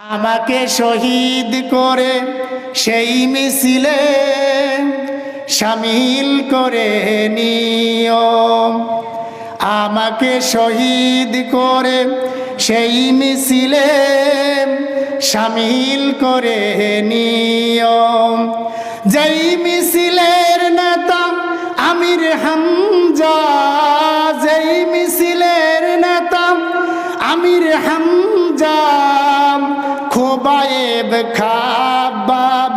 আমাকে শহীদ করে সেই মিছিলে সামিল করে নিয়ম আমাকে শহীদ করে সেই মিছিলে সামিল করে নিয়ম যেই মিছিলের নেতা আমির হামজা, যেই মিছিলের নেতা আমির হামজা খোবায়েব খাবাব।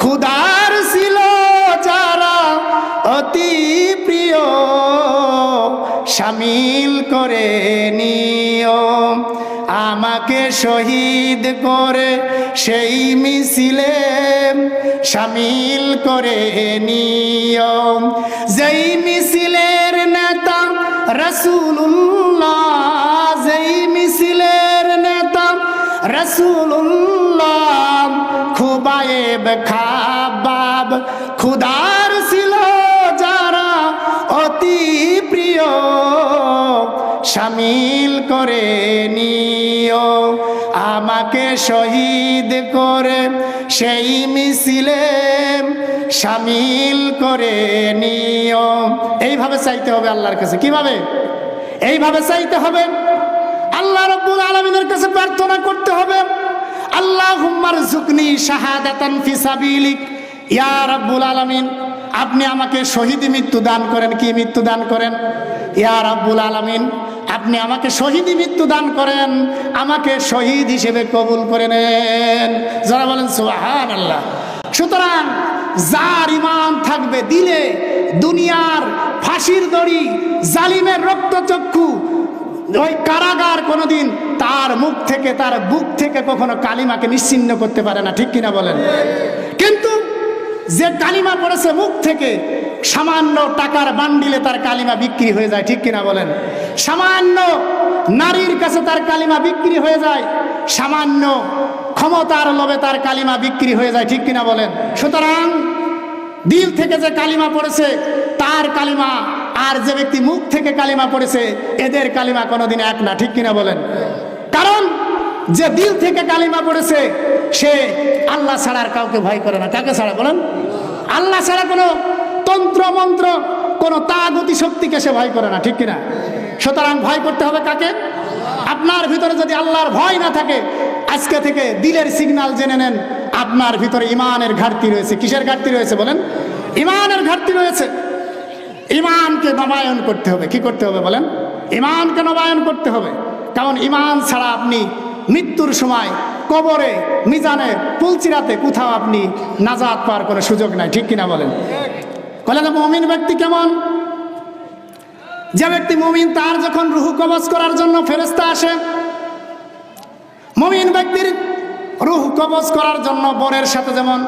খুদার ছিল যারা অতি প্রিয়, সামিল করে নিয়ম আমাকে শহীদ করে সেই মিছিলে সামিল করে নিয়ম যেই মিছিলের নেতা রসুল্লাহ যেই রসুল্লাহ খুবায়েব খাবাব। খুদার ছিল যারা অতি প্রিয়, সামিল করে নিও। আমাকে শহীদ করে সেই মিছিলে সামিল করে নিও। এইভাবে চাইতে হবে আল্লাহর কাছে। কীভাবে? এইভাবে চাইতে হবে আল্লাহ আপনি আমাকে শহীদ মৃত্যু দান করেন। কি মৃত্যু দান করেন? ইয়া রব্বুল আলমিন, আপনি আমাকে শহীদি মৃত্যু দান করেন। আমাকে শহীদ হিসেবে কবুল করে নেন। যারা বলেন সুহান আল্লাহ সুতরাং যার ইমান থাকবে দিলে, দুনিয়ার ফাঁসির দড়ি, জালিমের রক্তচক্ষু ওই কারাগার কোনোদিন তার মুখ থেকে, তার বুক থেকে কখনো কালিমাকে নিশ্চিন্ন করতে পারে না, ঠিক কিনা বলেন? কিন্তু যে কালিমা পড়েছে মুখ থেকে, সামান্য টাকার বান্ডিলে তার কালিমা বিক্রি হয়ে যায়, ঠিক কিনা বলেন? সামান্য নারীর কাছে তার কালিমা বিক্রি হয়ে যায়, সামান্য ক্ষমতার লোভে তার কালিমা বিক্রি হয়ে যায়, ঠিক কিনা বলেন? সুতরাং দিল থেকে যে কালিমা পড়েছে, তার কালিমা আর যে ব্যক্তি মুখ থেকে কালিমা পড়েছে, এদের কালিমা কোনোদিন এক না, ঠিক কিনা বলেন? কারণ যে দিল থেকে কালিমা পড়েছে, সে আল্লাহ ছাড়া আর কাউকে ভয় করে না। কাকে ছাড়া বলেন? আল্লাহ ছাড়া কোনো তন্ত্র, মন্ত্র, কোনো তাগতি শক্তিকে সে ভয় করে না, ঠিক কিনা? সুতরাং ভয় করতে হবে কাকে? আপনার ভিতরে যদি আল্লাহর ভয় না থাকে, আজকে থেকে দিলের সিগনাল জেনে নেন, আপনার ভিতরে ইমানের ঘাটতি রয়েছে। কিসের ঘাটতি রয়েছে বলেন? ইমানের ঘাটতি রয়েছে। ইমানকে নবায়ন করতে হবে। কি করতে হবে বলেন? ইমানকে নবায়ন করতে হবে। কারণ ইমান ছাড়া আপনি মৃত্যুর সময় কবরে, মিজানে পুলচিরাতে কোথাও আপনি নাজাত পাওয়ার কোনো সুযোগ নাই। ঠিক কিনা বলেন? বলেন মমিন ব্যক্তি কেমন? যে ব্যক্তি মমিন, তার যখন রুহু কবজ করার জন্য ফেরেস্তা আসে, মমিন ব্যক্তির রুহ কবজ করার জন্য বরের সাথে যেমন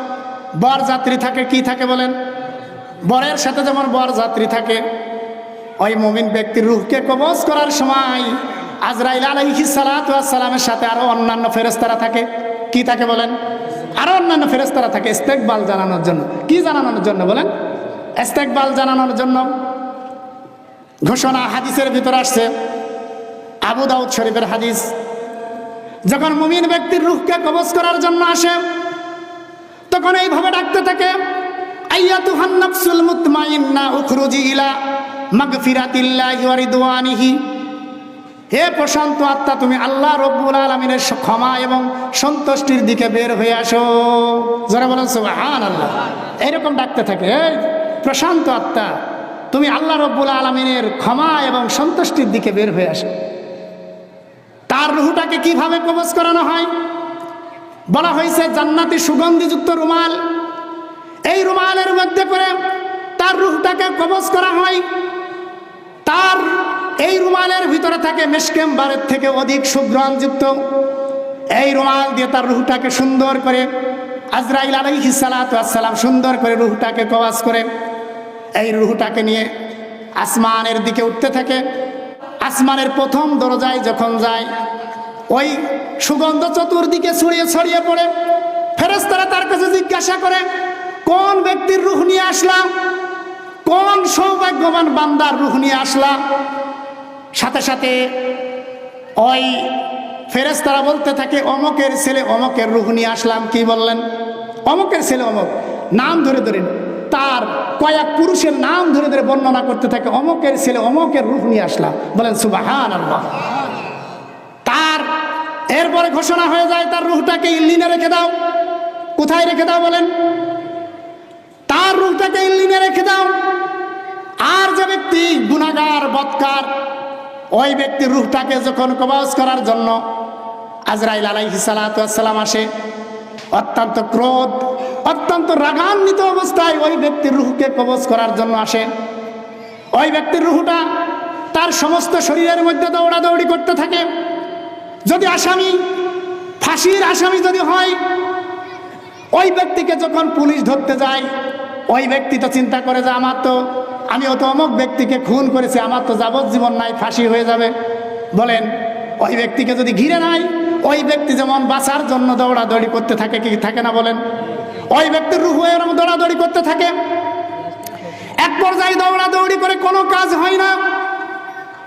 বর যাত্রী থাকে, কি থাকে বলেন? বরের সাথে যেমন বর যাত্রী থাকে, ওই মমিন ব্যক্তির রুহকে কবজ করার সময় আজরাইল আলাইহি সালামের সাথে আরও অন্যান্য ফেরেস্তারা থাকে। কি থাকে বলেন? আরও অন্যান্য ফেরেস্তারা থাকে ইস্তেকবাল জানানোর জন্য। কি জানানোর জন্য বলেন? ইস্তেকবাল জানানোর জন্য ঘোষণা হাদিসের ভিতর আসছে, আবু দাউদ শরীফের হাদিস। যখন মুমিন ব্যক্তির রুহকে কবজ করার জন্য আসে, তখন এইভাবে ডাকতে থাকে আইয়াতুহান উখরুজি হে প্রশান্ত আত্মা, তুমি আল্লাহ রব্বুল ক্ষমা এবং সন্তুষ্টির দিকে বের হয়ে আসো। বলেন আল্লাহ এইরকম ডাকতে থাকে প্রশান্ত আত্মা, তুমি আল্লাহ রব্বুল আলমিনের ক্ষমা এবং সন্তুষ্টির দিকে বের হয়ে আসো। তার রুহুটাকে কীভাবে প্রবেশ করানো হয়? বলা হয়েছে, জান্নাতি সুগন্ধিযুক্ত রুমাল এই রুমালের মধ্যে করে তার রুহটাকে কবজ করা হয়। তার এই রুমালের ভিতরে থাকে মেশকেম্বারের থেকে অধিক সুগ্রহণযুক্ত এই রুমাল দিয়ে তার রুহটাকে সুন্দর করে আজরাইল আলাইহি সালাম সুন্দর করে রুহটাকে কবাজ করে। এই রুহটাকে নিয়ে আসমানের দিকে উঠতে থাকে। আসমানের প্রথম দরজায় যখন যায়, ওই সুগন্ধ চতুর্দিকে ছড়িয়ে ছড়িয়ে পড়ে। ফেরেস্তারা তার কাছে জিজ্ঞাসা করে কোন ব্যক্তির রুহ নিয়ে আসলাম? কোন সৌভাগ্যবান বান্দার রুহ নিয়ে আসলাম? সাথে সাথে ওই ফেরেস্তারা বলতে থাকে, অমকের ছেলে অমকের রুহ নিয়ে আসলাম। কি বললেন? অমকের ছেলে অমক, নাম ধরে ধরে, তার কয়েক পুরুষের নাম ধরে ধরে বর্ণনা করতে থাকে, অমকের ছেলে অমকের রুহ নিয়ে আসলাম। বলেন সুবাহান তার, এরপরে ঘোষণা হয়ে যায়, তার রুহটাকে ইল্লিনে রেখে দাও। কোথায় রেখে দাও বলেন? রুহটাকে ইল্লিনে রেখে দাও। আর যে ব্যক্তি গুনাগার বৎকার, ওই ব্যক্তির রুহটাকে যখন কবাজ করার জন্য আজরাইল আলাইহি সালাম আসে, অত্যন্ত ক্রোধ, অত্যন্ত রাগান্বিত অবস্থায় ওই ব্যক্তির রুহকে কবজ করার জন্য আসে। ওই ব্যক্তির রুহটা তার সমস্ত শরীরের মধ্যে দৌড়াদৌড়ি করতে থাকে। যদি আসামি, ফাঁসির আসামি যদি হয়, ওই ব্যক্তিকে যখন পুলিশ ধরতে যায় ওই ব্যক্তি তো চিন্তা করে যে আমার তো, আমি অত অমুক ব্যক্তিকে খুন করেছি, আমার তো যাবজ্জীবন নাই, ফাঁসি হয়ে যাবে। বলেন, ওই ব্যক্তিকে যদি ঘিরে নাই, ওই ব্যক্তি যেমন বাঁচার জন্য দৌড়াদৌড়ি করতে থাকে কি থাকে না বলেন? ওই ব্যক্তির রুহ এরকম দৌড়াদৌড়ি করতে থাকে। এক পর্যায়ে দৌড়াদৌড়ি করে কোনো কাজ হয় না।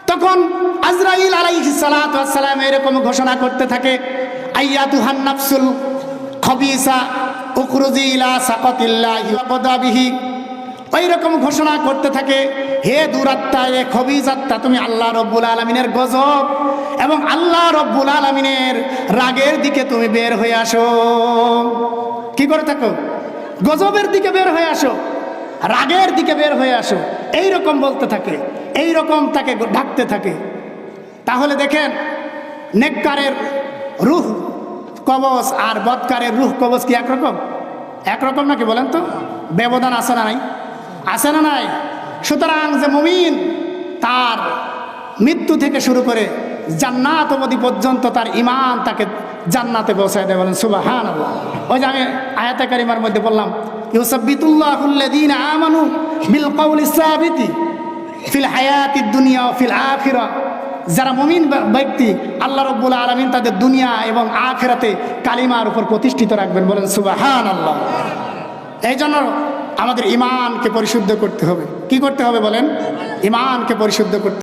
তখন আজরাইল আলাইহি সালাম এরকম ঘোষণা করতে থাকে আইয়া তুহান নাফসুল খবিসা উখরুজি ইলা সাকাতিল্লাহি ওয়াকদাবিহি ওই রকম ঘোষণা করতে থাকে, হে দুরাত্মা, এ খবিজ তুমি আল্লাহ রব্বুল আলমিনের গজব এবং আল্লাহ রব্বুল আলমিনের রাগের দিকে তুমি বের হয়ে আসো। কি করে থাকো? গজবের দিকে বের হয়ে আসো, রাগের দিকে বের হয়ে আসো। এই রকম বলতে থাকে এই রকম তাকে ঢাকতে থাকে। তাহলে দেখেন, নেককারের রুহ কবচ আর বৎকারের রুহ কবচ কি একরকম? একরকম নাকি বলেন তো? ব্যবধান আছে না নাই? আছে না নাই? সুতরাং যে মুমিন তার মৃত্যু থেকে শুরু করে জান্নাত অবধি পর্যন্ত তার ইমান তাকে জান্নাতে পৌঁছায় দেয় বলেন সুবাহান ওই যে আমি আয়াতে কারিমার মধ্যে বললাম ইউসাবিতুল্লাহুল্লাদিন আমানু বিল ফিল হায়াতি দুনিয়া ফিল আখিরা। যারা মমিন ব্যক্তি, আল্লাহ রব্বুল আলমিন তাদের দুনিয়া এবং আখেরাতে কালিমার উপর প্রতিষ্ঠিত রাখবেন বলেন সুবাহান আল্লাহ এই জন্য আমাদের ইমানকে পরিশুদ্ধ করতে হবে। কি করতে হবে বলেন? ইমানকে পরিশুদ্ধ করতে